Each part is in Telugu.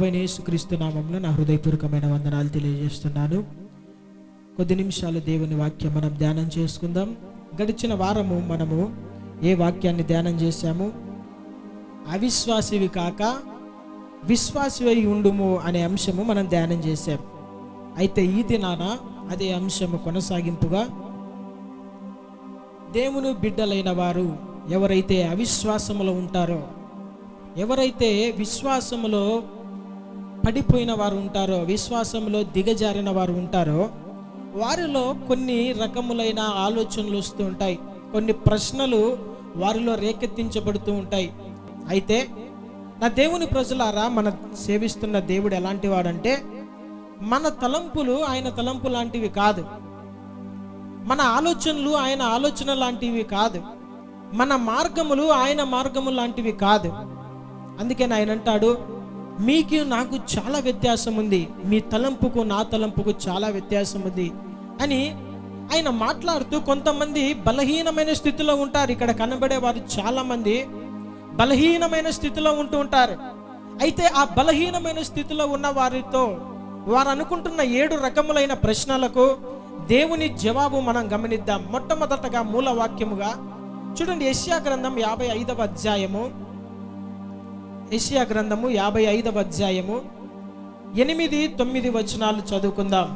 ప్రభైన యేసుక్రీస్తు నామంలో నా హృదయపూర్వకమైన వందనాలు తెలియజేస్తున్నాను. కొద్ది నిమిషాలు దేవుని వాక్యం మనం ధ్యానం చేసుకుందాం. గడిచిన వారము మనము ఏ వాక్యాన్ని ధ్యానం చేశాము? అవిశ్వాసివి కాక విశ్వాసివై ఉండుము అనే అంశము మనం ధ్యానం చేశాం. అయితే ఈ దినాన అదే అంశము కొనసాగింపుగా దేవుని బిడ్డలైన వారు ఎవరైతే అవిశ్వాసములో ఉంటారో ఎవరైతే విశ్వాసములో పడిపోయిన వారు ఉంటారో విశ్వాసంలో దిగజారిన వారు ఉంటారో వారిలో కొన్ని రకములైన ఆలోచనలు వస్తూ ఉంటాయి. కొన్ని ప్రశ్నలు వారిలో రేకెత్తించబడుతూ ఉంటాయి. అయితే నా దేవుని ప్రజలారా మన సేవిస్తున్న దేవుడు ఎలాంటి వాడంటే మన తలంపులు ఆయన తలంపు లాంటివి కాదు. మన ఆలోచనలు ఆయన ఆలోచన లాంటివి కాదు. మన మార్గములు ఆయన మార్గము లాంటివి కాదు. అందుకే ఆయన అంటాడు మీకు నాకు చాలా వ్యత్యాసం ఉంది. మీ తలంపుకు నా తలంపుకు చాలా వ్యత్యాసం ఉంది. అని ఆయన మాట్లాడుతూ కొంతమంది బలహీనమైన స్థితిలో ఉంటారు. ఇక్కడ కనబడే వారు చాలా మంది బలహీనమైన స్థితిలో ఉంటూ ఉంటారు. అయితే ఆ బలహీనమైన స్థితిలో ఉన్న వారితో వారు అనుకుంటున్న ఏడు రకములైన ప్రశ్నలకు దేవుని జవాబు మనం గమనిద్దాం. మొట్టమొదటగా మూల వాక్యముగా చూడండి. యశ్యా గ్రంథం యాభై ఐదవ అధ్యాయము. యెషయా గ్రంథము యాభై ఐదవ అధ్యాయము ఎనిమిది తొమ్మిది వచనాలు చదువుకుందాం.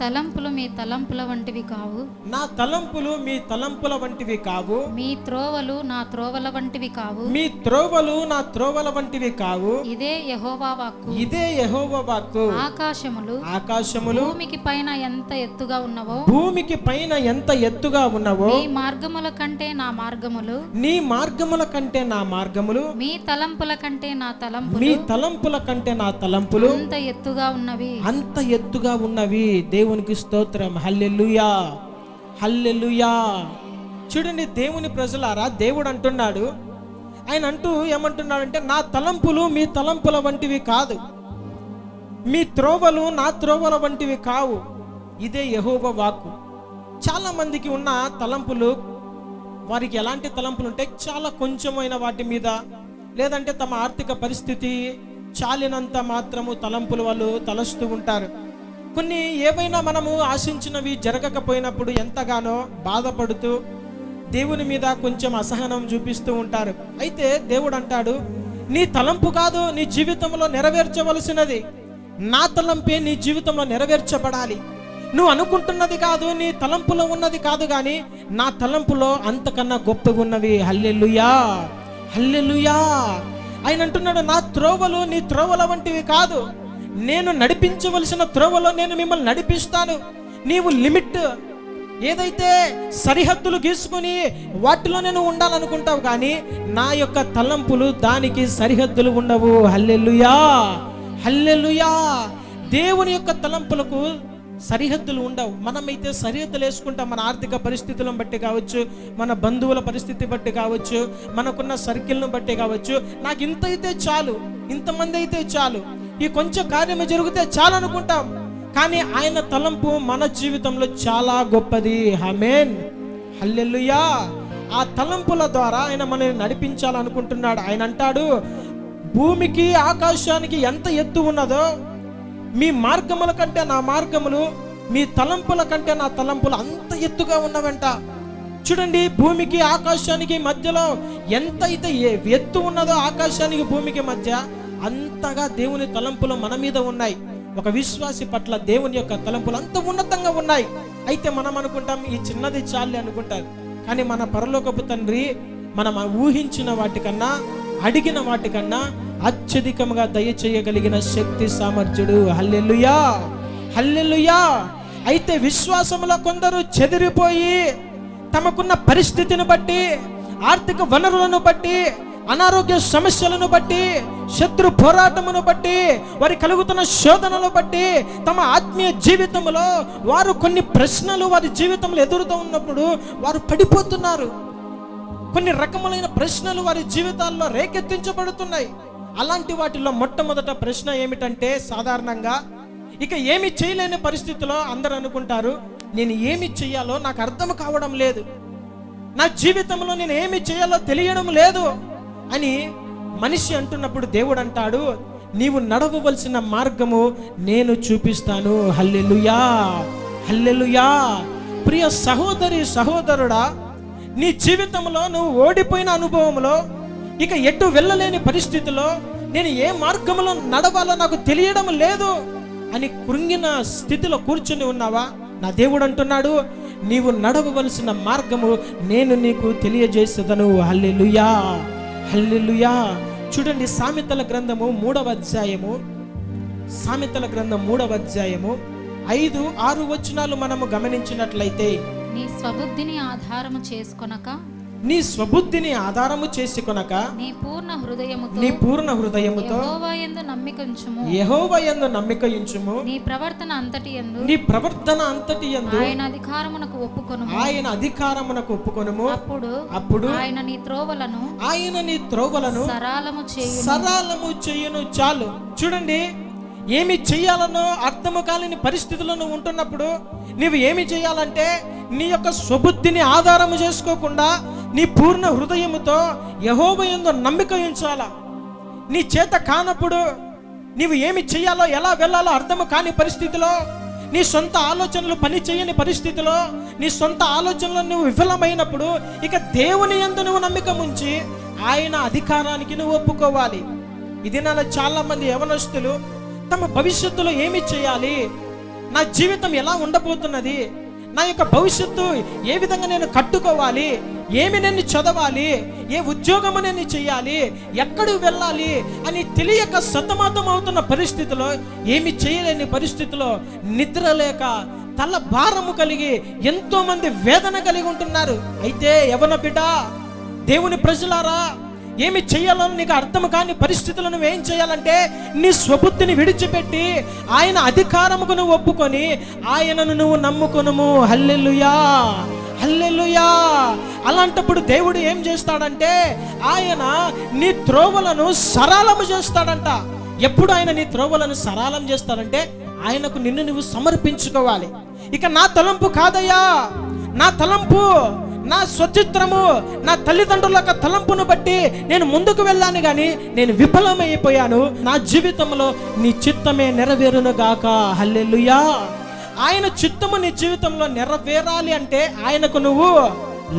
తలంపులు మీ తలంపుల వంటివి కావు. నా తలంపులు మీ తలంపుల వంటివి కావు. మీ త్రోవలు నా త్రోవల వంటివి కావు. మీ త్రోవలు నా త్రోవల వంటివి కావు. ఇదే యెహోవా వాక్కు. ఇదే యెహోవా వాక్కు. ఆకాశములు. ఆకాశములు. భూమికి పైన ఎంత ఎత్తుగా ఉన్నవో. భూమికి పైన ఎంత ఎత్తుగా ఉన్నవో. మీ మార్గముల కంటే నా మార్గములు. నీ మార్గముల కంటే నా మార్గములు. మీ తలంపుల కంటే నా తలంపులు. మీ తలంపుల కంటే నా తలంపులు. అంత ఎత్తుగా ఉన్నవి. అంత ఎత్తుగా ఉన్నవి. దేవునికి స్తోత్రం. హల్లెలుయా. హల్లెలుయా. చూడండి దేవుని ప్రజలారా దేవుడు అంటున్నాడు. ఆయన అంటూ ఏమంటున్నాడంటే నా తలంపులు మీ తలంపుల వంటివి కాదు. మీ త్రోవలు నా త్రోవల వంటివి కావు. ఇదే యహోబ వాక్కు. చాలామందికి ఉన్న తలంపులు వారికి ఎలాంటి తలంపులు ఉంటాయి చాలా కొంచెమైన వాటి మీద లేదంటే తమ ఆర్థిక పరిస్థితి చాలినంత మాత్రము తలంపులు వాళ్ళు తలస్తూ ఉంటారు. కొన్ని ఏవైనా మనము ఆశించినవి జరగకపోయినప్పుడు ఎంతగానో బాధపడుతూ దేవుని మీద కొంచెం అసహనం చూపిస్తూ ఉంటారు. అయితే దేవుడు అంటాడు నీ తలంపు కాదు నీ జీవితంలో నెరవేర్చవలసినది. నా తలంపే నీ జీవితంలో నెరవేర్చబడాలి. నువ్వు అనుకుంటున్నది కాదు నీ తలంపులో ఉన్నది కాదు కానీ నా తలంపులో అంతకన్నా గొప్పగా ఉన్నవి. హల్లెలుయా! హల్లెలుయా! ఆయన అంటున్నాడు నా త్రోవలు నీ త్రోవల వంటివి కాదు. నేను నడిపించవలసిన త్రోవలో నేను మిమ్మల్ని నడిపిస్తాను. నీవు లిమిట్ ఏదైతే సరిహద్దులు గీసుకుని వాటిలో నేను ఉండాలనుకుంటావు కానీ నా యొక్క తలంపులు దానికి సరిహద్దులు ఉండవు. హల్లెలుయా! హల్లెలుయా! దేవుని యొక్క తలంపులకు సరిహద్దులు ఉండవు. మనమైతే సరిహద్దులు వేసుకుంటాం. మన ఆర్థిక పరిస్థితులను బట్టి కావచ్చు మన బంధువుల పరిస్థితి బట్టి కావచ్చు మనకున్న సర్కిల్ను బట్టి కావచ్చు. నాకు ఇంత అయితే చాలు. ఇంతమంది అయితే చాలు. ఈ కొంచెం కార్యము జరిగితే చాలా అనుకుంటాం. కానీ ఆయన తలంపు మన జీవితంలో చాలా గొప్పది. హమేన్ హల్లెల్లుయా ఆ తలంపుల ద్వారా ఆయన మనల్ని నడిపించాలనుకుంటున్నాడు. ఆయన అంటాడు భూమికి ఆకాశానికి ఎంత ఎత్తు ఉన్నదో మీ మార్గముల కంటే నా మార్గములు మీ తలంపుల కంటే నా తలంపులు అంత ఎత్తుగా ఉన్నవంట. చూడండి భూమికి ఆకాశానికి మధ్యలో ఎంత అయితే ఏ- ఎత్తు ఉన్నదో ఆకాశానికి భూమికి మధ్య అంతగా దేవుని తలంపులు మన మీద ఉన్నాయి. ఒక విశ్వాసి పట్ల దేవుని యొక్క తలంపులు అంత ఉన్నతంగా ఉన్నాయి. అయితే మనం అనుకుంటాం ఈ చిన్నది చాలే అనుకుంటారు. కానీ మన పరలోకపు తండ్రి మనం ఊహించిన వాటికన్నా అడిగిన వాటికన్నా అత్యధికంగా దయచేయగలిగిన శక్తి సామర్థ్యుడు. హల్లెలుయా! హల్లెలుయా! అయితే విశ్వాసంలో కొందరు చెదిరిపోయి తమకున్న పరిస్థితిని బట్టి ఆర్థిక వనరులను బట్టి అనారోగ్య సమస్యలను బట్టి శత్రు పోరాటమును బట్టి వారి కలుగుతున్న శోధనలు బట్టి తమ ఆత్మీయ జీవితంలో వారు కొన్ని ప్రశ్నలు వారి జీవితంలో ఎదురుతూ ఉన్నప్పుడు వారు పడిపోతున్నారు. కొన్ని రకములైన ప్రశ్నలు వారి జీవితాల్లో రేకెత్తించబడుతున్నాయి. అలాంటి వాటిలో మొట్టమొదట ప్రశ్న ఏమిటంటే సాధారణంగా ఇక ఏమి చేయలేని పరిస్థితిలో అందరూ అనుకుంటారు నేను ఏమి చేయాలో నాకు అర్థం కావడం లేదు. నా జీవితంలో నేను ఏమి చేయాలో తెలియడం లేదు. అని మనిషి అంటున్నప్పుడు దేవుడు అంటాడు నీవు నడవవలసిన మార్గము నేను చూపిస్తాను. హల్లెలుయా! హల్లెలుయా! ప్రియ సహోదరి సహోదరుడా నీ జీవితంలో నువ్వు ఓడిపోయిన అనుభవంలో ఇక ఎటు వెళ్ళలేని పరిస్థితిలో నేను ఏ మార్గంలో నడవాలో నాకు తెలియడం లేదు అని కృంగిన స్థితిలో కూర్చుని ఉన్నావా? నా దేవుడు అంటున్నాడు నీవు నడవవలసిన మార్గము నేను నీకు తెలియజేసేదను. హల్లెలుయా! హల్లెలుయా. చూడండి సామెతల గ్రంథము మూడవ అధ్యాయము. సామెతల గ్రంథం మూడవ అధ్యాయము. ఐదు ఆరు వచనాలు మనము గమనించినట్లయితే నీ స్వబుద్ధిని ఆధారము చేసుకొనక నీ స్వబుద్ధిని ఆధారము చేసుకొనక నీ పూర్ణ హృదయముతో నీ పూర్ణ హృదయముతో యెహోవా యందు నమ్మికంచుము యెహోవయందు నమ్మిక ఉంచుము. నీ ప్రవర్తన అంతటి యందు నీ ప్రవర్తన అంతటి యందు ఆయన అధికారమునకు ఒప్పుకొను ఆయన అధికారమునకు ఒప్పుకొనుము. అప్పుడు అప్పుడు ఆయన నీ త్రోవలను ఆయన నీ త్రోవలను సరాలము చేయు సరళము చెయ్యను చాలు. చూడండి ఏమి చెయ్యాలనో అర్థము కాలేని పరిస్థితుల్లో నువ్వు ఉంటున్నప్పుడు నీవు ఏమి చేయాలంటే నీ యొక్క స్వబుద్ధిని ఆధారము చేసుకోకుండా నీ పూర్ణ హృదయముతో యహోబయందు నమ్మిక ఉంచాలా? నీ చేత కానప్పుడు నీవు ఏమి చేయాలో ఎలా వెళ్ళాలో అర్థము కాని పరిస్థితిలో నీ సొంత ఆలోచనలు పని చేయని పరిస్థితిలో నీ సొంత ఆలోచనలు నువ్వు విఫలమైనప్పుడు ఇక దేవుని ఎందు నువ్వు నమ్మిక ఉంచి ఆయన అధికారానికి నువ్వు ఒప్పుకోవాలి. ఇది నాలో చాలామంది యవనస్తులు తమ భవిష్యత్తులో ఏమి చేయాలి? నా జీవితం ఎలా ఉండబోతున్నది? నా యొక్క భవిష్యత్తు ఏ విధంగా నేను కట్టుకోవాలి? ఏమి నేను చదవాలి? ఏ ఉద్యోగము నేను చేయాలి? ఎక్కడు వెళ్ళాలి? అని తెలియక సతమతం అవుతున్న పరిస్థితిలో ఏమి చేయలేని పరిస్థితిలో నిద్ర లేక తల భారము కలిగి ఎంతోమంది వేదన కలిగి ఉంటున్నారు. అయితే ఎవన బిడ్డ దేవుని ప్రజలారా ఏమి చేయాలో నీకు అర్థం కాని పరిస్థితులను నువ్వేం చేయాలంటే నీ స్వబుద్ధిని విడిచిపెట్టి ఆయన అధికారముకు నువ్వు ఒప్పుకొని ఆయనను నువ్వు నమ్ముకొనుము. హల్లెలుయా! హల్లెలుయా! అలాంటప్పుడు దేవుడు ఏం చేస్తాడంటే ఆయన నీ త్రోవలను సరళము చేస్తాడంట. ఎప్పుడు ఆయన నీ త్రోవలను సరళం చేస్తాడంటే ఆయనకు నిన్ను నువ్వు సమర్పించుకోవాలి. ఇక నా తలంపు కాదయ్యా! నా తలంపు నా స్వచిత్రము నా తల్లిదండ్రుల యొక్క తలంపును బట్టి నేను ముందుకు వెళ్ళాను కానీ నేను విఫలమైపోయాను. నా జీవితంలో నీ చిత్తమే నెరవేరును గాక. హల్లెలుయా. ఆయన చిత్తము నీ జీవితంలో నెరవేరాలి అంటే ఆయనకు నువ్వు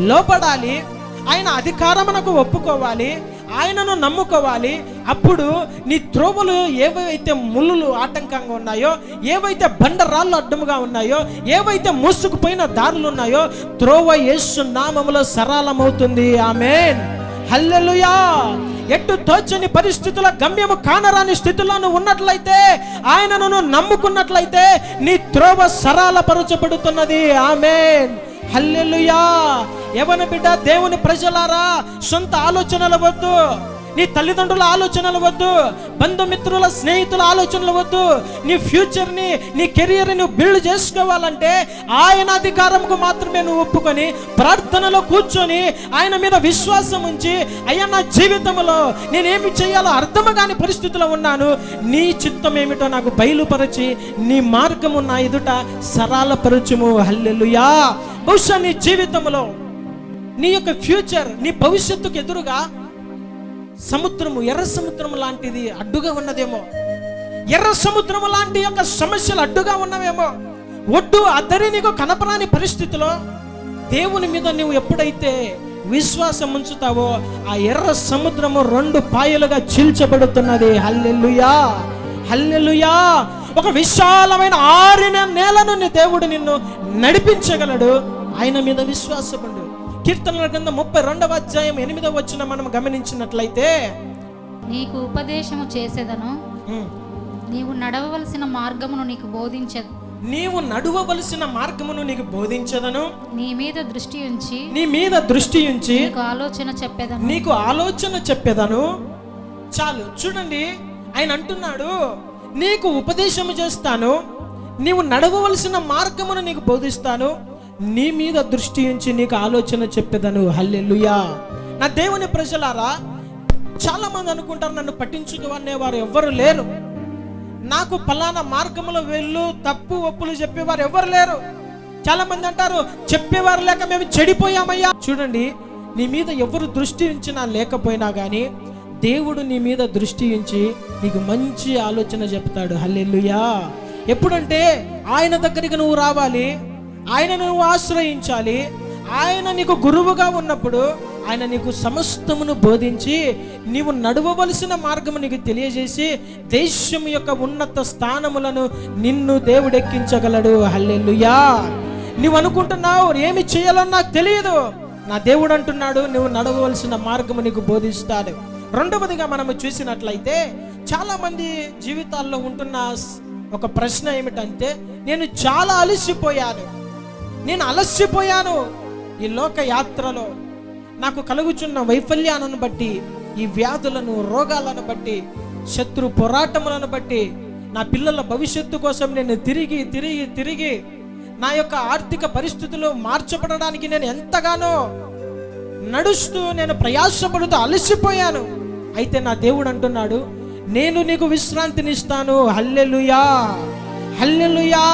లోపడాలి ఆయన అధికారమునకు ఒప్పుకోవాలి. ఆయనను నమ్ముకోవాలి. అప్పుడు నీ త్రోవలు ఏవైతే ముళ్ళు ఆటంకంగా ఉన్నాయో ఏవైతే బండరాళ్ళు అడ్డముగా ఉన్నాయో ఏవైతే మూసుకుపోయిన దారులు ఉన్నాయో త్రోవ యేసు నామములో సరళమవుతుంది. ఆమెన్. హల్లెలుయా. ఎట్టు తోచని పరిస్థితుల గమ్యము కానరాని స్థితిలో నువ్వు ఉన్నట్లయితే ఆయనను నమ్ముకున్నట్లయితే నీ త్రోవ సరళపరచబడుతున్నది. ఆమెన్. హల్లెలుయా. యవన బిడ్డ దేవుని ప్రజలారా? సొంత ఆలోచనల వద్దు. నీ తల్లిదండ్రుల ఆలోచనలు వద్దు. బంధుమిత్రుల స్నేహితుల ఆలోచనలు వద్దు. నీ ఫ్యూచర్ని నీ కెరియర్ని నువ్వు బిల్డ్ చేసుకోవాలంటే ఆయన అధికారంకు మాత్రమే నువ్వు ఒప్పుకొని ప్రార్థనలో కూర్చొని ఆయన మీద విశ్వాసం ఉంచి అయ్యా నా జీవితంలో నేనేమి చేయాలో అర్థము కాని పరిస్థితిలో ఉన్నాను. నీ చిత్తం ఏమిటో నాకు బయలుపరచి నీ మార్గము నా ఎదుట సరాలపరచుము హల్లెలుయా. బహుశా నీ జీవితంలో నీ యొక్క ఫ్యూచర్ నీ భవిష్యత్తుకు ఎదురుగా సముద్రము ఎర్ర సముద్రం లాంటిది అడ్డుగా ఉన్నదేమో. ఎర్ర సముద్రము లాంటి యొక్క సమస్యలు అడ్డుగా ఉన్నవేమో. ఒడ్డు అద్దరి నీకు కనపరాని పరిస్థితిలో దేవుని మీద నువ్వు ఎప్పుడైతే విశ్వాసం ఉంచుతావో ఆ ఎర్ర సముద్రము రెండు పాయలుగా చీల్చబడుతున్నది. హల్లెలుయా! హల్లెలుయా! ఒక విశాలమైన ఆరిన నేలను నీ దేవుడు నిన్ను నడిపించగలడు. ఆయన మీద విశ్వాసపడు కీర్తనల కింద ముప్పై రెండవ అధ్యాయం ఎనిమిదవ వచ్చిన మనం గమనించినట్లయితే నీకు ఉపదేశము చేసేదను. నీవు నడవవలసిన మార్గమును నీకు బోధించదు. నీవు నడువవలసిన మార్గమును నీకు బోధించదను. నీ మీద దృష్టి ఉంచి నీ మీద దృష్టి ఉంచి నీకు ఆలోచన చెప్పేదను. నీకు ఆలోచన చెప్పేదను. చాలు చూడండి ఆయన అంటున్నాడు నీకు ఉపదేశము చేస్తాను నీవు నడవవలసిన మార్గమును నీకు బోధిస్తాను. నీ మీద దృష్టి ఉంచి నీకు ఆలోచన చెప్పేదను. హల్లెలుయా. నా దేవుని ప్రజలారా చాలా మంది అనుకుంటారు నన్ను పట్టించుకునే వారు ఎవ్వరు లేరు. నాకు పలానా మార్గంలో వెళ్ళు తప్పు ఒప్పులు చెప్పేవారు ఎవ్వరు లేరు. చాలా మంది అంటారు చెప్పేవారు లేక మేము చెడిపోయామయ్యా. చూడండి నీ మీద ఎవరు దృష్టి ఉంచినా లేకపోయినా కానీ దేవుడు నీ మీద దృష్టి ఉంచి నీకు మంచి ఆలోచన చెప్తాడు. హల్లెల్లుయా ఎప్పుడంటే ఆయన దగ్గరికి నువ్వు రావాలి. ఆయన నువ్వు ఆశ్రయించాలి. ఆయన నీకు గురువుగా ఉన్నప్పుడు ఆయన నీకు సమస్తమును బోధించి నీవు నడవవలసిన మార్గము నీకు తెలియజేసి దేశం యొక్క ఉన్నత స్థానములను నిన్ను దేవుడెక్కించగలడు. హల్లెలూయా. నువ్వు అనుకుంటున్నావు ఏమి చేయాలని నాకు తెలియదు. నా దేవుడు అంటున్నాడు నువ్వు నడవవలసిన మార్గము నీకు బోధిస్తాడు. రెండవదిగా మనము చూసినట్లయితే చాలామంది జీవితాల్లో ఉంటున్న ఒక ప్రశ్న ఏమిటంటే నేను చాలా అలసిపోయాను. నేను అలసిపోయాను. ఈ లోక యాత్రలో నాకు కలుగుచున్న వైఫల్యాలను బట్టి ఈ వ్యాధులను రోగాలను బట్టి శత్రు పోరాటములను బట్టి నా పిల్లల భవిష్యత్తు కోసం నేను తిరిగి తిరిగి తిరిగి నా యొక్క ఆర్థిక పరిస్థితులు మార్చబడడానికి నేను ఎంతగానో నడుస్తూ నేను ప్రయాసపడుతూ అలసిపోయాను. అయితే నా దేవుడు అంటున్నాడు నేను నీకు విశ్రాంతినిస్తాను. హల్లెలుయా! హల్లెలుయా!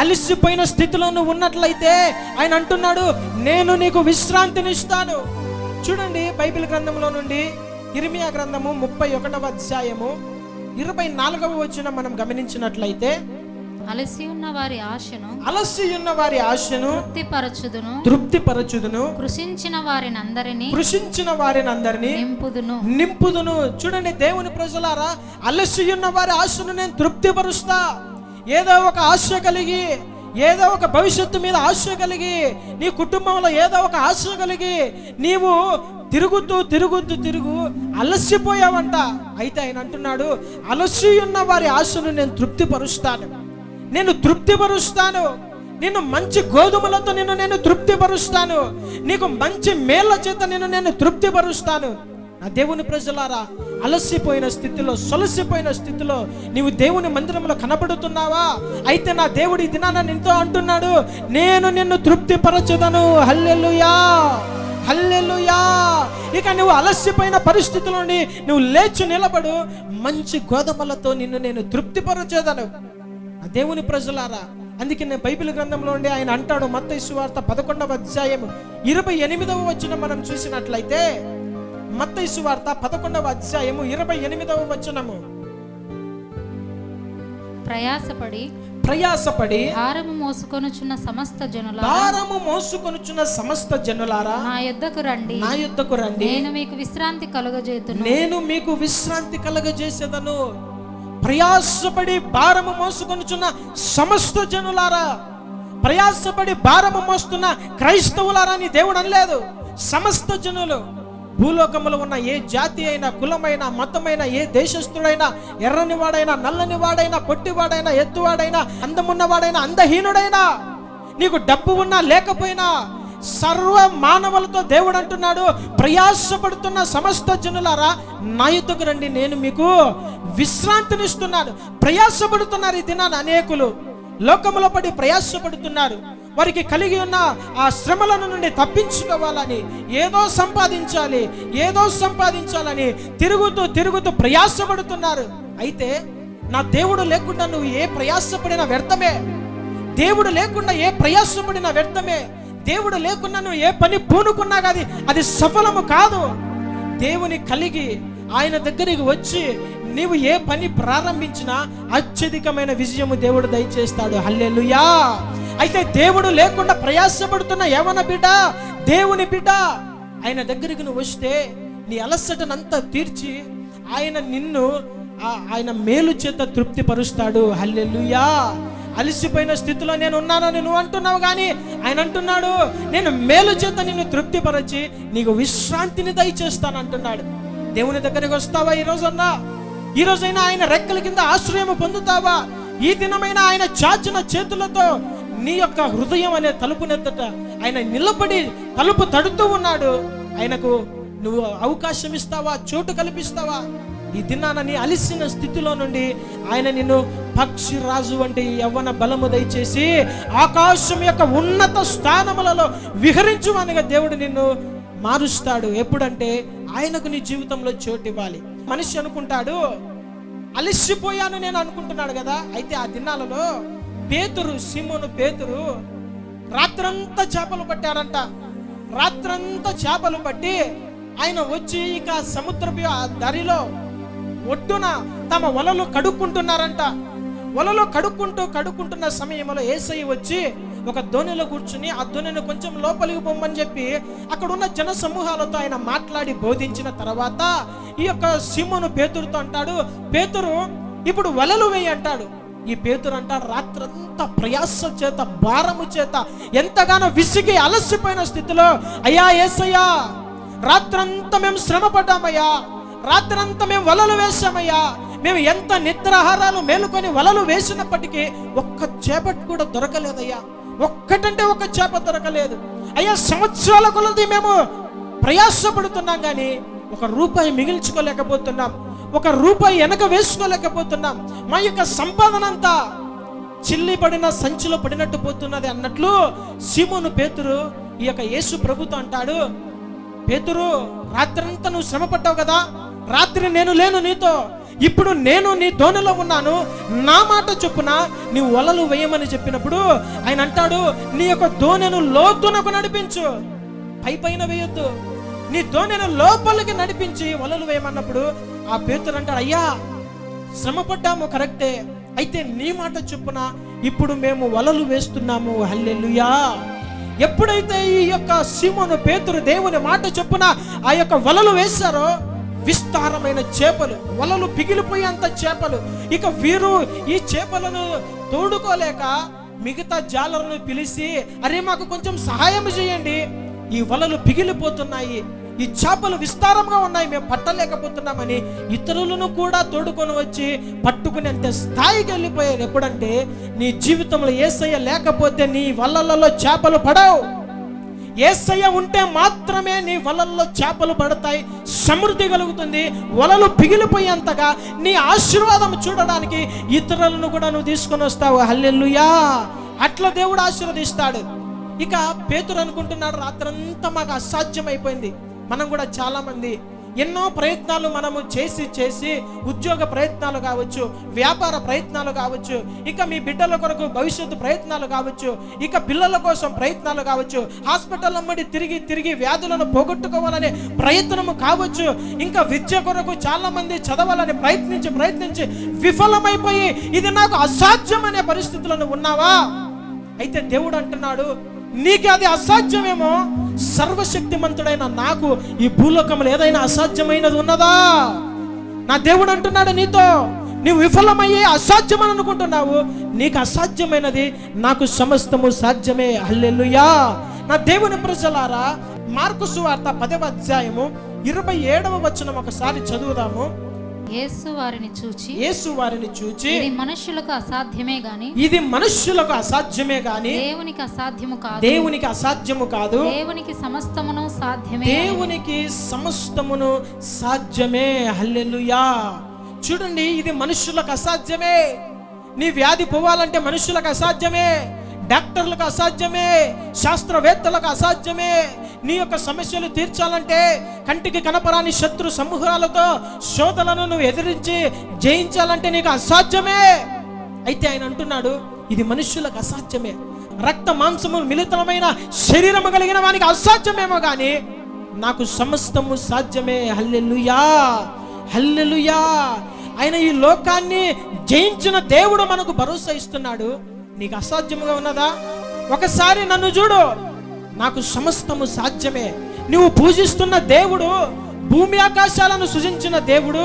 అలసిపోయిన స్థితిలో నువ్వు ఉన్నట్లయితే ఆయన అంటున్నాడు నేను నీకు విశ్రాంతినిస్తాను. చూడండి బైబిల్ గ్రంథంలో నుండి ఇర్మియా గ్రంథము ముప్పై ఒకటవ అధ్యాయము ఇరవై నాలుగవ వచ్చిన మనం గమనించినట్లయితే అలసి ఉన్న వారి ఆశను అలసి ఉన్న వారి ఆశను తృప్తిపరచుదును తృప్తిపరచుదును కృషించిన వారిని అందరినీ కృషించిన వారిని అందరినీ నింపుదును. నింపుదును. చూడండి దేవుని ప్రజలారా అలసి ఉన్న వారి ఆశను నేను తృప్తిపరుస్తా. ఏదో ఒక ఆశ కలిగి ఏదో ఒక భవిష్యత్తు మీద ఆశ కలిగి నీ కుటుంబంలో ఏదో ఒక ఆశ కలిగి నీవు తిరుగుతూ తిరుగుతూ తిరుగు అలసిపోయావంట. అయితే ఆయన అంటున్నాడు అలసి ఉన్న వారి ఆశను నేను తృప్తిపరుస్తాను. నేను తృప్తిపరుస్తాను. నిన్ను మంచి గోధుమలతో నిన్ను నేను తృప్తిపరుస్తాను. నీకు మంచి మేళ్ళ చేత నిన్ను నేను తృప్తిపరుస్తాను. నా దేవుని ప్రజలారా అలసిపోయిన స్థితిలో సొలసిపోయిన స్థితిలో నీవు దేవుని మందిరంలో కనబడుతున్నావా? అయితే నా దేవుడు ఈ దినాన నింతో అంటున్నాడు నేను నిన్ను తృప్తిపరచదను. హల్లెలుయా! హల్లెలుయా! ఇక నువ్వు అలసిపోయిన పరిస్థితుల నుండి నువ్వు లేచి నిలబడు మంచి గోధుమలతో నిన్ను నేను తృప్తిపరచేదను. ఆ దేవుని ప్రజలారా అందుకే నేను బైబిల్ గ్రంథంలో ఉండి ఆయన అంటాడు మత్తైసు వార్త పదకొండవ అధ్యాయం ఇరవై ఎనిమిదవ వచ్చిన మనం చూసినట్లయితే మత్తయి సువార్త పదకొండవ అధ్యాయము ఇరవై ఎనిమిదవ వచనము. ప్రయాసపడి ప్రయాసపడి భారము మోసుకొనుచున్న సమస్త జనుల భారము మోసుకొనుచున్న సమస్త జనులారా నా యొద్దకు రండి. నా యుద్ధకు రండి. నేను మీకు విశ్రాంతి కలుగజేతును నేను మీకు విశ్రాంతి కలగజేసేదను. ప్రయాసపడి భారము మోసుకొనుచున్న సమస్త జనులారా ప్రయాసపడి భారము మోస్తున్న క్రైస్తవులారా అని దేవుడు అనలేదు. సమస్త జనులు. భూలోకంలో ఉన్న ఏ జాతి అయినా కులమైన మతమైన ఏ దేశస్థుడైనా ఎర్రని వాడైనా నల్లని వాడైనా పొట్టివాడైనా ఎత్తువాడైనా అందమున్నవాడైనా అందహీనుడైనా నీకు డబ్బు ఉన్నా లేకపోయినా సర్వ మానవులతో దేవుడు అంటున్నాడు. ప్రయాసపడుతున్న సమస్త జనులారా నా యుద్ధకు రండి నేను మీకు విశ్రాంతినిస్తున్నాను. ప్రయాసపడుతున్నారు ఈ దినాన్ని అనేకులు. లోకములో పడి ప్రయాసపడుతున్నారు. వారికి కలిగి ఉన్న ఆ శ్రమలను నుండి తప్పించుకోవాలని ఏదో సంపాదించాలి ఏదో సంపాదించాలని తిరుగుతూ తిరుగుతూ ప్రయాసపడుతున్నారు. అయితే నా దేవుడు లేకుండా నువ్వు ఏ ప్రయాసపడిన వ్యర్థమే. దేవుడు లేకుండా ఏ ప్రయాసపడిన వ్యర్థమే. దేవుడు లేకుండా నువ్వు ఏ పని పూనుకున్నా కాదు అది సఫలము కాదు. దేవుని కలిగి ఆయన దగ్గరికి వచ్చి నీవు ఏ పని ప్రారంభించినా అత్యధికమైన విజయము దేవుడు దయచేస్తాడు. హల్లెలుయా! అయితే దేవుడు లేకుండా ప్రయాసపడుతున్న యవన బిడ్డ దేవుని బిడ్డ ఆయన దగ్గరికి నువ్వు వస్తే నీ అలసటనంతా తీర్చి ఆయన నిన్ను ఆ- ఆయన మేలు చేత తృప్తిపరుస్తాడు. హల్లెలుయా. అలసిపోయిన స్థితిలో నేను ఉన్నానని నువ్వు అంటున్నావు కానీ ఆయన అంటున్నాడు నేను మేలు చేత నిన్ను తృప్తిపరచి నీకు విశ్రాంతిని దయచేస్తాను అంటున్నాడు దేవుని దగ్గరికి వస్తావా ఈరోజు రోజన్నా ఈరోజైనా ఆయన రెక్కల కింద ఆశ్రయం పొందుతావా? ఈ దినమైన ఆయన చాచిన చేతులతో నీ యొక్క హృదయం అనే తలుపునెత్తట ఆయన నిలబడి తలుపు తడుతూ ఉన్నాడు. ఆయనకు నువ్వు అవకాశం ఇస్తావా? చోటు కల్పిస్తావా? ఈ దినాన నీ అలిసిన స్థితిలో నుండి ఆయన నిన్ను పక్షి రాజు వంటి యవ్వన బలము దయచేసి ఆకాశం యొక్క ఉన్నత స్థానములలో విహరించువానిగా దేవుడు నిన్ను మారుస్తాడు. ఎప్పుడంటే ఆయనకు నీ జీవితంలో చోటు ఇవ్వాలి. మనిషి అనుకుంటాడు అలసిపోయాను నేను అనుకుంటున్నాడు కదా. అయితే ఆ దినాలలో పేతురు సిమ్మును పేతురు రాత్రంతా చేపలు పట్టాడంట. రాత్రంతా చేపలు పట్టి ఆయన వచ్చి ఇక సముద్రపు ఆ దరిలో ఒడ్డున తమ వలలు కడుక్కుంటున్నారంట. వలలో కడుక్కుంటూ కడుక్కుంటున్న సమయంలో ఏసయ్య వచ్చి ఒక దోణిలో కూర్చుని ఆ దోణిని కొంచెం లోపలికి పొమ్మని చెప్పి అక్కడ ఉన్న జన సమూహాలతో ఆయన మాట్లాడి బోధించిన తర్వాత ఈ యొక్క సిమ్మును పేతురుతో అంటాడు పేతురు ఇప్పుడు వలలు వేయి అంటాడు. ఈ పేతురు అంటాడు రాత్రంతా ప్రయాస చేత భారము చేత ఎంతగానో విసిగి అలసిపోయిన స్థితిలో అయ్యా ఏసయ్యా రాత్రంతా మేము శ్రమ పడ్డామయ్యా రాత్రంతా మేము వలలు వేసామయ్యా మేము ఎంత నిద్రాహారాలు మేలుకొని వలలు వేసినప్పటికీ ఒక్క చేప కూడా దొరకలేదయ్యా. ఒక్కటంటే ఒక్క చేప దొరకలేదు. అయ్యా సంవత్సరాల కొలది మేము ప్రయాసపడుతున్నాం కానీ ఒక రూపాయి మిగిల్చుకోలేకపోతున్నాం. ఒక రూపాయి వెనక వేసుకోలేకపోతున్నాం. మా యొక్క సంపాదన అంతా చిల్లి పడిన సంచిలో పడినట్టు పోతున్నది అన్నట్లు సీమోను పేతురు ఈ యొక్క యేసు ప్రభుతో అంటాడు పేతురు రాత్రంతా నువ్వు శ్రమ పడ్డావు కదా? రాత్రి నేను లేను నీతో. ఇప్పుడు నేను నీ దోణిలో ఉన్నాను. నా మాట చొప్పున నీ వలలు వేయమని చెప్పినప్పుడు ఆయన అంటాడు నీ యొక్క దోణెను లోతునకు నడిపించు. పై పైన వేయొద్దు. నీ దోణెను లోపలికి నడిపించి వలలు వేయమన్నప్పుడు ఆ పేతురు అంటాడు అయ్యా శ్రమ పడ్డాము కరెక్టే. అయితే నీ మాట చొప్పున ఇప్పుడు మేము వలలు వేస్తున్నాము. హల్లెలుయా. ఎప్పుడైతే ఈ యొక్క సీమోను పేతురు దేవుని మాట చొప్పున ఆ యొక్క వలలు వేశారో విస్తారమైన చేపలు వలలు పిగిలిపోయేంత చేపలు. ఇక వీరు ఈ చేపలను తోడుకోలేక మిగతా జాలరును పిలిచి అరే మాకు కొంచెం సహాయం చేయండి. ఈ వలలు పిగిలిపోతున్నాయి. ఈ చేపలు విస్తారంగా ఉన్నాయి మేము పట్టలేకపోతున్నామని ఇతరులను కూడా తోడుకొని వచ్చి పట్టుకునేంత స్థాయికి వెళ్ళిపోయారు. ఎప్పుడంటే నీ జీవితంలో ఏసయ్య లేకపోతే నీ వలలలో చేపలు పడవు. ఏసయ్య ఉంటే మాత్రమే నీ వలల్లో చేపలు పడతాయి సమృద్ధి కలుగుతుంది వలలు పిగిలిపోయేంతగా నీ ఆశీర్వాదం చూడడానికి ఇతరులను కూడా నువ్వు తీసుకొని వస్తావు. హల్లెల్లుయా అట్లా దేవుడు ఆశీర్వదిస్తాడు. ఇక పేతురు అనుకుంటున్నాడు రాత్రంతా మాకు అసాధ్యం అయిపోయింది మనం కూడా చాలామంది ఎన్నో ప్రయత్నాలు మనము చేసి చేసి ఉద్యోగ ప్రయత్నాలు కావచ్చు వ్యాపార ప్రయత్నాలు కావచ్చు ఇక మీ బిడ్డల కొరకు భవిష్యత్తు ప్రయత్నాలు కావచ్చు ఇక పిల్లల కోసం ప్రయత్నాలు కావచ్చు హాస్పిటల్ అమ్మడి తిరిగి తిరిగి వ్యాధులను పోగొట్టుకోవాలనే ప్రయత్నము కావచ్చు. ఇంకా విద్య కొరకు చాలామంది చదవాలని ప్రయత్నించి ప్రయత్నించి విఫలమైపోయి ఇది నాకు అసాధ్యమనే పరిస్థితులను ఉన్నావా? అయితే దేవుడు అంటున్నాడు నీకు అది అసాధ్యమేమో? సర్వశక్తిమంతుడైన నాకు ఈ భూలోకంలో ఏదైనా అసాధ్యమైనది ఉన్నదా? నా దేవుడు అంటున్నాడు నీతో నీవు విఫలమయ్యే అసాధ్యమని అనుకుంటున్నావు. నీకు అసాధ్యమైనది నాకు సమస్తము సాధ్యమే. హల్లెలూయా. నా దేవుని ప్రజలారా మార్కు సువార్త పదవ అధ్యాయము ఇరవై ఏడవ వచనం ఒకసారి చదువుదాము. యేసు వారిని చూచి యేసు వారిని చూచి ఇది మనుష్యులకు అసాధ్యమే గాని ఇది మనుష్యులకు అసాధ్యమే గాని దేవునికి అసాధ్యము కాదు. దేవునికి అసాధ్యము కాదు. దేవునికి సమస్తమును సాధ్యమే దేవునికి సమస్తమును సాధ్యమే. హల్లెలూయా. చూడండి ఇది మనుషులకు అసాధ్యమే. నీ వ్యాధి పోవాలంటే మనుషులకు అసాధ్యమే. డాక్టర్లకు అసాధ్యమే శాస్త్రవేత్తలకు అసాధ్యమే. నీ యొక్క సమస్యలు తీర్చాలంటే కంటికి కనపరాని శత్రు సమూహాలతో శోధలను నువ్వు ఎదిరించి జయించాలంటే నీకు అసాధ్యమే. అయితే ఆయన అంటున్నాడు ఇది మనుష్యులకు అసాధ్యమే. రక్త మాంసము మిళితమైన శరీరము కలిగిన వానికి అసాధ్యమేమో కానీ నాకు సమస్తము సాధ్యమే. Hallelujah hallelujah. ఆయన ఈ లోకాన్ని జయించిన దేవుడు మనకు భరోసా ఇస్తున్నాడు. నీకు అసాధ్యముగా ఉన్నదా? ఒకసారి నన్ను చూడు. నాకు సమస్తము సాధ్యమే. నువ్వు పూజిస్తున్న దేవుడు భూమి ఆకాశాలను సృజించిన దేవుడు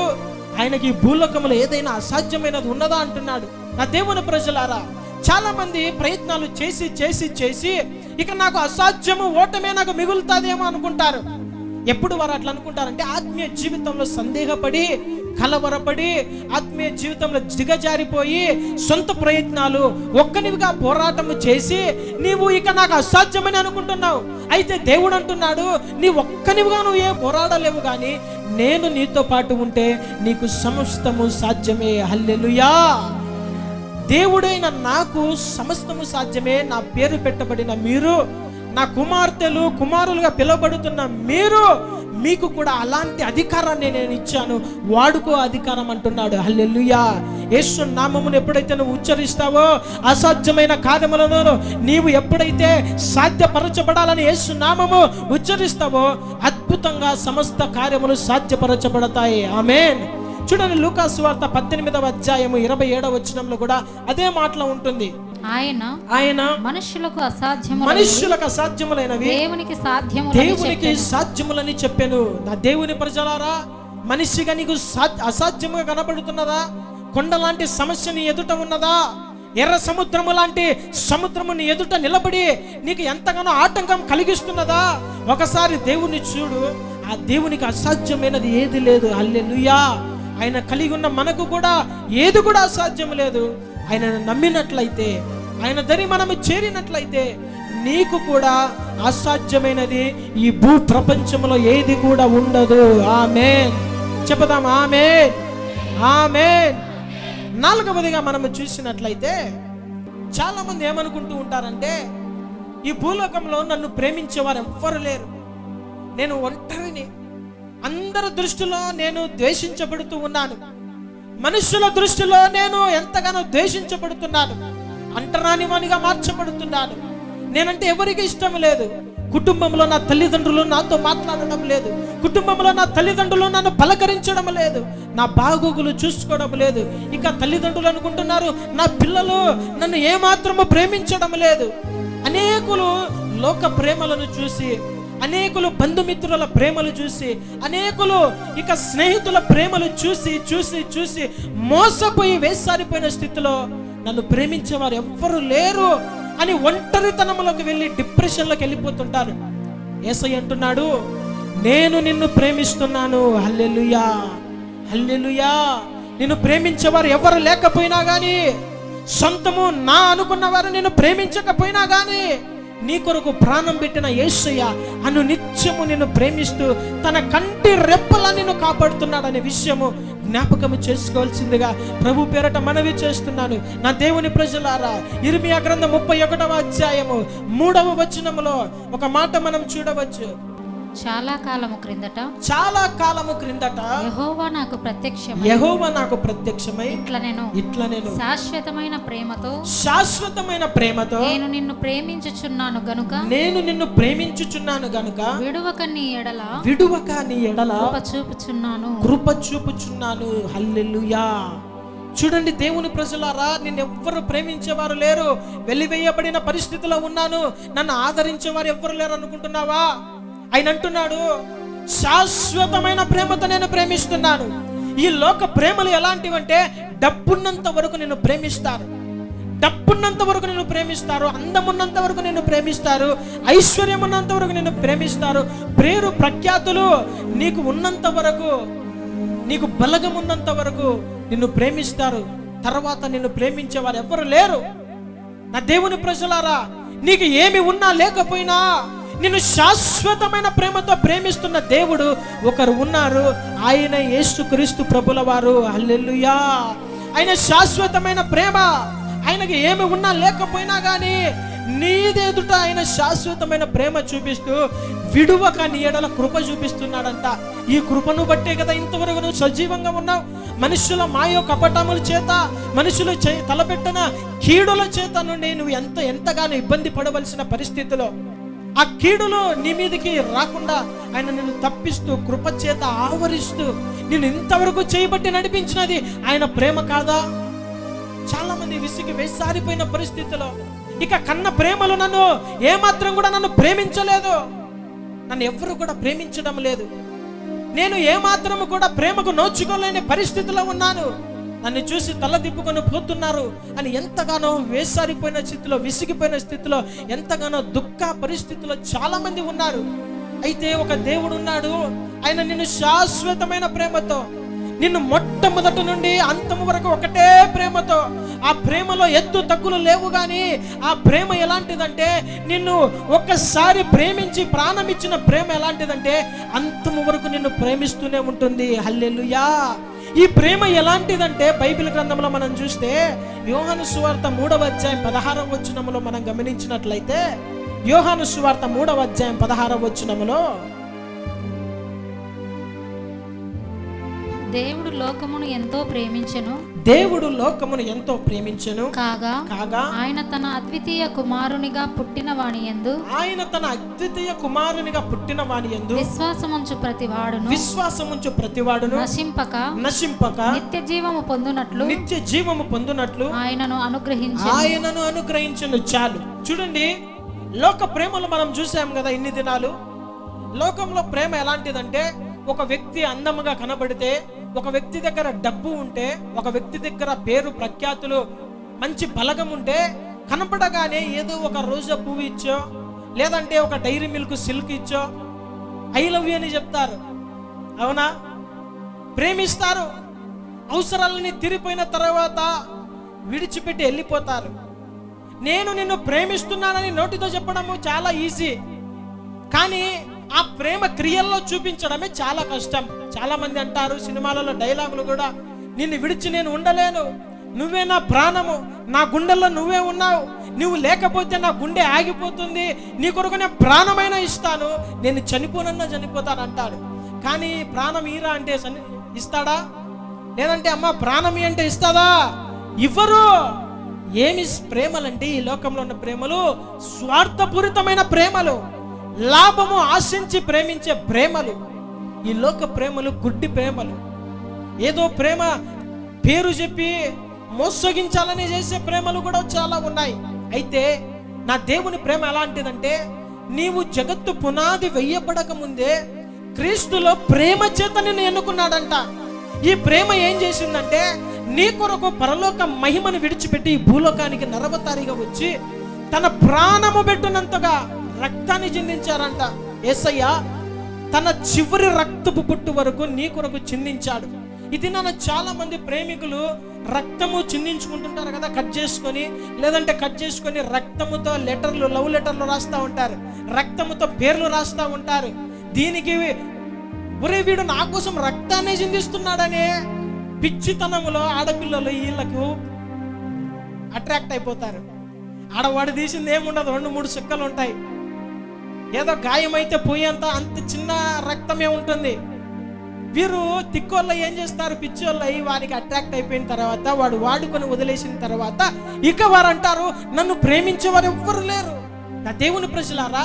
ఆయనకి భూలోకములు ఏదైనా అసాధ్యమైనది ఉన్నదా అంటున్నాడు. నా దేవుని ప్రజలారా చాలా మంది ప్రయత్నాలు చేసి చేసి చేసి ఇక నాకు అసాధ్యము ఓటమే నాకు మిగులుతాదేమో అనుకుంటారు. ఎప్పుడు వారు అట్లా అనుకుంటారంటే ఆత్మీయ జీవితంలో సందేహపడి కలవరపడి ఆత్మీయ జీవితంలో దిగజారిపోయి సొంత ప్రయత్నాలు ఒక్కనివిగా పోరాటము చేసి నీవు ఇక నాకు అసాధ్యమని అనుకుంటున్నావు. అయితే దేవుడు అంటున్నాడు నీ ఒక్కనివిగా నువ్వు ఏ పోరాడలేవు కానీ నేను నీతో పాటు ఉంటే నీకు సమస్తము సాధ్యమే. హల్లెలుయా! దేవుడైన నాకు సమస్తము సాధ్యమే నా పేరు పెట్టబడిన మీరు నా కుమార్తెలు కుమారులుగా పిలువబడుతున్న మీరు మీకు కూడా అలాంటి అధికారాన్ని నేను ఇచ్చాను. వాడుకో అధికారం అంటున్నాడు. హల్లెల్లుయా యేసు నామమును ఎప్పుడైతే నువ్వు ఉచ్చరిస్తావో అసాధ్యమైన కార్యములను నీవు ఎప్పుడైతే సాధ్యపరచబడాలని యేసు నామము ఉచ్చరిస్తావో అద్భుతంగా సమస్త కార్యములు సాధ్యపరచబడతాయి. ఆమెన్. చూడండి లూకాసు వార్త పద్దెనిమిదవ అధ్యాయము ఇరవై ఏడవ వచనంలో కూడా అదే మాటలో ఉంటుంది. ఆయన ఆయన మనుషులకు అసాధ్యము మనుష్యులకు అసాధ్యములైనవి. దేవునికి సాధ్యము దేవునికి సాధ్యములని చెప్పాను. నా దేవుని ప్రజలారా మనిషిగా నీకు అసాధ్యముగా కనబడుతున్నదా కొండ లాంటి సమస్య నీ ఎదుట ఉన్నదా? ఎర్ర సముద్రము లాంటి సముద్రము నీ ఎదుట నిలబడి నీకు ఎంతగానో ఆటంకం కలిగిస్తున్నదా? ఒకసారి దేవుని చూడు. ఆ దేవునికి అసాధ్యమైనది ఏది లేదు. హల్లెలూయా. ఆయన కలిగి ఉన్న మనకు కూడా ఏది కూడా అసాధ్యం లేదు. ఆయనను నమ్మినట్లయితే ఆయన దరి మనము చేరినట్లయితే నీకు కూడా అసాధ్యమైనది ఈ భూ ప్రపంచంలో ఏది కూడా ఉండదు. ఆమె చెప్పుదాం ఆమె ఆమె నాలుగవదిగా మనము చూసినట్లయితే చాలా మంది ఏమనుకుంటూ ఉంటారంటే ఈ భూలోకంలో నన్ను ప్రేమించేవారు ఎవ్వరు లేరు. నేను ఒంటరిని. అందరి దృష్టిలో నేను ద్వేషించబడుతూ ఉన్నాను. మనుషుల దృష్టిలో నేను ఎంతగానో ద్వేషించబడుతున్నాను. అంటరాని వానిగా మార్చబడుతున్నాను. నేనంటే ఎవరికి ఇష్టం లేదు. కుటుంబంలో నా తల్లిదండ్రులు నాతో మాట్లాడడం లేదు. కుటుంబంలో నా తల్లిదండ్రులు నన్ను పలకరించడం లేదు. నా బాగోగులు చూసుకోవడం లేదు. ఇక తల్లిదండ్రులు అనుకుంటున్నారు నా పిల్లలు నన్ను ఏమాత్రము ప్రేమించడం లేదు. అనేకులు లోక ప్రేమలను చూసి అనేకులు బంధుమిత్రుల ప్రేమలు చూసి అనేకులు ఇక స్నేహితుల ప్రేమలు చూసి చూసి చూసి మోసపోయి వేసారిపోయిన స్థితిలో నన్ను ప్రేమించేవారు ఎవ్వరు లేరు అని ఒంటరితనంలోకి వెళ్ళి డిప్రెషన్లోకి వెళ్ళిపోతుంటారు. ఏసై అంటున్నాడు నేను నిన్ను ప్రేమిస్తున్నాను. హల్లెలుయా! హల్లెలుయా! నిన్ను ప్రేమించేవారు ఎవరు లేకపోయినా కానీ సొంతము నా అనుకున్న వారు నేను ప్రేమించకపోయినా కానీ నీ కొరకు ప్రాణం పెట్టిన యేసయ్య అను నిత్యము నిన్ను ప్రేమిస్తూ తన కంటి రెప్పలా నిన్ను కాపాడుతున్నాడనే విషయము జ్ఞాపకము చేసుకోవాల్సిందిగా ప్రభు పేరట మనవి చేస్తున్నాను. నా దేవుని ప్రజలారా ఇరిమియా గ్రంథం ముప్పై ఒకటవ అధ్యాయము మూడవ వచనములో ఒక మాట మనం చూడవచ్చు. చాలా కాలము క్రిందట చాలా కాలము క్రిందట యెహోవా నాకు ప్రత్యక్షం యెహోవా నాకు ప్రత్యక్షమై ఇట్లా నేను ఇట్లా నేను శాశ్వతమైన ప్రేమతో శాశ్వతమైన ప్రేమతో నేను నిన్ను ప్రేమించుచున్నాను గనుక నేను నిన్ను ప్రేమించుచున్నాను గనుక విడువక నీ ఎడల విడువక నీ ఎడల కృప చూపుచున్నాను. కృప చూపుచున్నాను. హల్లెలూయా. చూడండి దేవుని ప్రజలారా నిన్ను ఎవ్వరు ప్రేమించేవారు లేరు. వెలివేయబడిన పరిస్థితిలో ఉన్నాను. నన్ను ఆదరించేవారు ఎవ్వరు లేరు అనుకుంటున్నావా? ఆయన అంటున్నాడు శాశ్వతమైన ప్రేమతో నేను ప్రేమిస్తున్నాను. ఈ లోక ప్రేమలు ఎలాంటివంటే డబ్బున్నంత వరకు నేను ప్రేమిస్తారు. డబ్బున్నంత వరకు నేను ప్రేమిస్తారు. అందమున్నంత వరకు నేను ప్రేమిస్తారు. ఐశ్వర్యం ఉన్నంత వరకు నేను ప్రేమిస్తారు. పేరు ప్రఖ్యాతులు నీకు ఉన్నంత వరకు నీకు బలగం ఉన్నంత వరకు నిన్ను ప్రేమిస్తారు. తర్వాత నిన్ను ప్రేమించే వారు ఎవరు లేరు. నా దేవుని ప్రజలారా నీకు ఏమి ఉన్నా లేకపోయినా నిన్ను శాశ్వతమైన ప్రేమతో ప్రేమిస్తున్న దేవుడు ఒకరు ఉన్నారు. ఆయన యేసుక్రీస్తు ప్రభుల వారు హల్లెలూయా. ఆయన శాశ్వతమైన ప్రేమ. ఆయనకి ఏమి ఉన్నా లేకపోయినా కానీ నీదెదుట ఆయన శాశ్వతమైన ప్రేమ చూపిస్తూ విడువక నీ ఎడల కృప చూపిస్తున్నాడంట. ఈ కృపను బట్టే కదా ఇంతవరకు నువ్వు సజీవంగా ఉన్నావు. మనుషుల మాయో కపటముల చేత మనుషులు చే తలపెట్టిన కీడుల చేత నుండి నువ్వు ఎంత ఎంతగానో ఇబ్బంది పడవలసిన పరిస్థితిలో ఆ కీడులు నీ మీదకి రాకుండా ఆయన నిన్ను తప్పిస్తూ కృప చేత ఆవరిస్తూ నేను ఇంతవరకు చేయబట్టి నడిపించినది ఆయన ప్రేమ కాదా? చాలా మంది విసిగి వేసారిపోయిన పరిస్థితిలో ఇక కన్న ప్రేమలు నన్ను ఏమాత్రం కూడా నన్ను ప్రేమించలేదు. నన్ను ఎవ్వరు కూడా ప్రేమించడం లేదు. నేను ఏమాత్రము కూడా ప్రేమకు నోచుకోలేని పరిస్థితిలో ఉన్నాను. నన్ను చూసి తల తిప్పుకొని పోతున్నారు. అని ఎంతగానో వేసారిపోయిన స్థితిలో విసిగిపోయిన స్థితిలో ఎంతగానో దుఃఖ పరిస్థితిలో చాలా మంది ఉన్నారు. అయితే ఒక దేవుడు ఉన్నాడు. ఆయన నిన్ను శాశ్వతమైన ప్రేమతో నిన్ను మొట్టమొదటి నుండి అంతము వరకు ఒకటే ప్రేమతో ఆ ప్రేమలో ఎత్తు తగ్గులు లేవు కానీ ఆ ప్రేమ ఎలాంటిదంటే నిన్ను ఒక్కసారి ప్రేమించి ప్రాణం ఇచ్చిన ప్రేమ ఎలాంటిదంటే అంతము వరకు నిన్ను ప్రేమిస్తూనే ఉంటుంది. హల్లెలుయా! ఈ ప్రేమ ఎలాంటిదంటే బైబిల్ గ్రంథంలో మనం చూస్తే యోహాను సువార్త మూడవ అధ్యాయం పదహారవ వచ్చినములో మనం గమనించినట్లయితే యోహాను సువార్త మూడవ అధ్యాయం పదహారవ వచ్చినములో దేవుడు లోకమును ఎంతో ప్రేమించెను. దేవుడు లోకమును ఎంతో ప్రేమించెను. కాగా కాగా ఆయన తన అద్వితీయ కుమారునిగా పుట్టిన వాని యందు ఆయన తన అద్వితీయ కుమారునిగా పుట్టిన వాని యందు విశ్వాసముంచు ప్రతి వాడును విశ్వాసముంచు ప్రతివాడును నశింపక నశింపక నిత్య జీవము పొందునట్లు నిత్య జీవము పొందునట్లు ఆయనను అనుగ్రహించి ఆయనను అనుగ్రహించను. చాలు. చూడండి లోక ప్రేమలు మనం చూసాం కదా ఇన్ని దినాలు. లోకంలో ప్రేమ ఎలాంటిదంటే ఒక వ్యక్తి అందముగా కనబడితే ఒక వ్యక్తి దగ్గర డబ్బు ఉంటే ఒక వ్యక్తి దగ్గర పేరు ప్రఖ్యాతులు మంచి బలగం ఉంటే కనపడగానే ఏదో ఒక రోజా పువ్వు ఇచ్చో లేదంటే ఒక డైరీ మిల్క్ సిల్క్ ఇచ్చో. ఐ లవ్ యూ అని చెప్తారు. అవునా? ప్రేమిస్తారు. అవసరాలని తీరిపోయిన తర్వాత విడిచిపెట్టి వెళ్ళిపోతారు. నేను నిన్ను ప్రేమిస్తున్నానని నోటితో చెప్పడము చాలా ఈజీ. కానీ ఆ ప్రేమ క్రియల్లో చూపించడమే చాలా కష్టం. చాలా మంది అంటారు సినిమాలలో డైలాగులు కూడా నిన్ను విడిచి నేను ఉండలేను. నువ్వే నా ప్రాణము. నా గుండెల్లో నువ్వే ఉన్నావు. నువ్వు లేకపోతే నా గుండె ఆగిపోతుంది. నీ కొరకు నేను ప్రాణమైనా ఇస్తాను. నేను చనిపోనన్నా చనిపోతాను అంటాడు. కానీ ప్రాణం ఈరా అంటే ఇస్తాడా? లేదంటే అమ్మ ప్రాణం ఈ అంటే ఇస్తాదా? ఇవ్వరు. ఏమి ప్రేమలంటే ఈ లోకంలో ఉన్న ప్రేమలు స్వార్థపూరితమైన ప్రేమలు. లాభము ఆశించి ప్రేమించే ప్రేమలు. ఈ లోక ప్రేమలు గుడ్డి ప్రేమలు. ఏదో ప్రేమ పేరు చెప్పి మోసగించాలని చేసే ప్రేమలు కూడా చాలా ఉన్నాయి. అయితే నా దేవుని ప్రేమ ఎలాంటిదంటే నీవు జగత్తు పునాది వెయ్యబడక ముందే క్రీస్తులో ప్రేమ చేత నిన్ను ఎన్నుకున్నాడంట. ఈ ప్రేమ ఏం చేసిందంటే నీ కొరకు పరలోక మహిమను విడిచిపెట్టి ఈ భూలోకానికి నరవతారిగా వచ్చి తన ప్రాణము పెట్టినంతగా రక్తాన్ని చిందించారంట. ఏసయ్య తన చివరి రక్తపు పుట్టు వరకు నీ కొరకు చిందించాడు. ఇది నన్ను చాలా మంది ప్రేమికులు రక్తము చిందించుకుంటుంటారు కదా కట్ చేసుకొని లేదంటే కట్ చేసుకొని రక్తముతో లెటర్లు లవ్ లెటర్లు రాస్తూ ఉంటారు. రక్తముతో పేర్లు రాస్తూ ఉంటారు. దీనికి ఒరే వీడు నా కోసం రక్తాన్ని చిందిస్తున్నాడనే పిచ్చితనములో ఆడపిల్లలు వీళ్ళకు అట్రాక్ట్ అయిపోతారు. ఆడవాడు తీసింది ఏముండదు రెండు మూడు సుక్కలు ఉంటాయి. ఏదో గాయమైతే పోయేంత అంత చిన్న రక్తమే ఉంటుంది. వీరు తిక్కోళ్ళ ఏం చేస్తారు? పిచ్చోళ్ళు అయ్యి వారికి అట్రాక్ట్ అయిపోయిన తర్వాత వాడు వాడుకొని వదిలేసిన తర్వాత ఇక వారు అంటారు నన్ను ప్రేమించేవారు ఎవ్వరు లేరు. నా దేవుని ప్రజలారా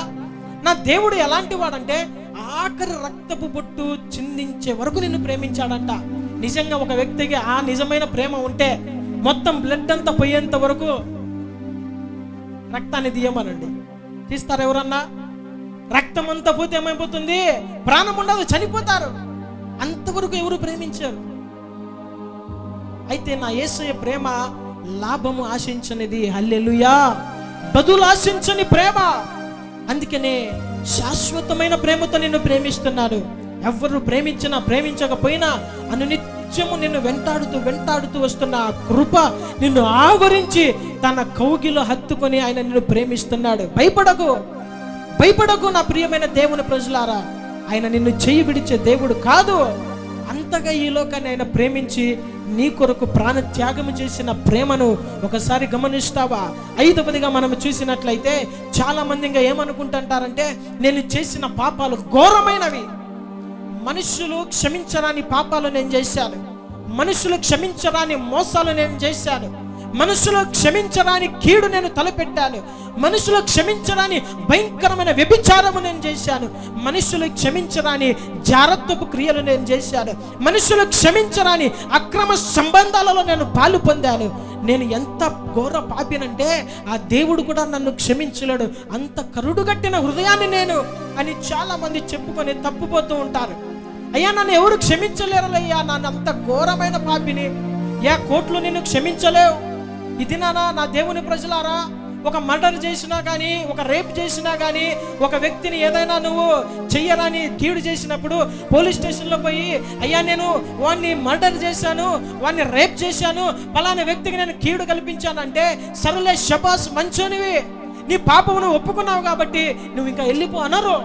నా దేవుడు ఎలాంటి వాడంటే ఆఖరి రక్తపు బొట్టు చిందించే వరకు నిన్ను ప్రేమించాడంట. నిజంగా ఒక వ్యక్తికి ఆ నిజమైన ప్రేమ ఉంటే మొత్తం బ్లడ్ అంతా పోయేంత వరకు రక్తాన్ని తీయమనండి. తీస్తారు ఎవరన్నా? రక్తం అంతా పోతే ఏమైపోతుంది? ప్రాణం ఉండదు చనిపోతారు. అంతవరకు ఎవరు ప్రేమించారు. అయితే నా యేసయ్య ప్రేమ లాభము ఆశించనిది. హల్లెలుయా. బదులు ఆశించని ప్రేమ. అందుకనే శాశ్వతమైన ప్రేమతో నిన్ను ప్రేమిస్తున్నాడు ఎవరు ప్రేమించినా ప్రేమించకపోయినా అనునిత్యము నిన్ను వెంటాడుతూ వెంటాడుతూ వస్తున్న ఆ కృప నిన్ను ఆవరించి తన కౌగిలో హత్తుకొని ఆయన నిన్ను ప్రేమిస్తున్నాడు. భయపడకు. భయపడకు నా ప్రియమైన దేవుని ప్రజలారా. ఆయన నిన్ను చెయ్యి విడిచే దేవుడు కాదు. అంతగా ఈ లోకాన్ని ఆయన ప్రేమించి నీ కొరకు ప్రాణ త్యాగం చేసిన ప్రేమను ఒకసారి గమనిస్తావా? ఐదవదిగా మనం చూసినట్లయితే చాలా మంది ఇంకా ఏమనుకుంటుంటారంటే నేను చేసిన పాపాలు ఘోరమైనవి. మనుషులు క్షమించరాని పాపాలు నేను చేశాను. మనుషులు క్షమించరాని మోసాలు నేను చేశాను. మనసులో క్షమించరాని కీడు నేను తలపెట్టాను. మనుషులు క్షమించరాని భయంకరమైన వ్యభిచారము నేను చేశాను. మనుషులు క్షమించరాని జారత్వపు క్రియలు నేను చేశాను. మనుషులు క్షమించరాని అక్రమ సంబంధాలలో నేను పాలు పొందాను. నేను ఎంత ఘోర పాపినంటే ఆ దేవుడు కూడా నన్ను క్షమించలేడు. అంత కరుడుగట్టిన హృదయాన్ని నేను అని చాలామంది చెప్పుకొని తప్పుపోతూ ఉంటారు. అయ్యా నన్ను ఎవరు క్షమించలేరలయ్యా నన్ను అంత ఘోరమైన పాపిని. ఏ కోట్లు నిన్ను క్షమించలేవు. ఇది నానా నా దేవుని ప్రజలారా ఒక మర్డర్ చేసినా కానీ ఒక రేప్ చేసినా కానీ ఒక వ్యక్తిని ఏదైనా నువ్వు చెయ్యరాని కీడు చేసినప్పుడు పోలీస్ స్టేషన్లో పోయి అయ్యా నేను వాడిని మర్డర్ చేశాను వాడిని రేప్ చేశాను పలానా వ్యక్తికి నేను కీడు కల్పించానంటే సరులే షబాస్ మంచోనివి. నీ పాపమును ఒప్పుకున్నావు కాబట్టి నువ్వు ఇంకా వెళ్ళిపో అనరు.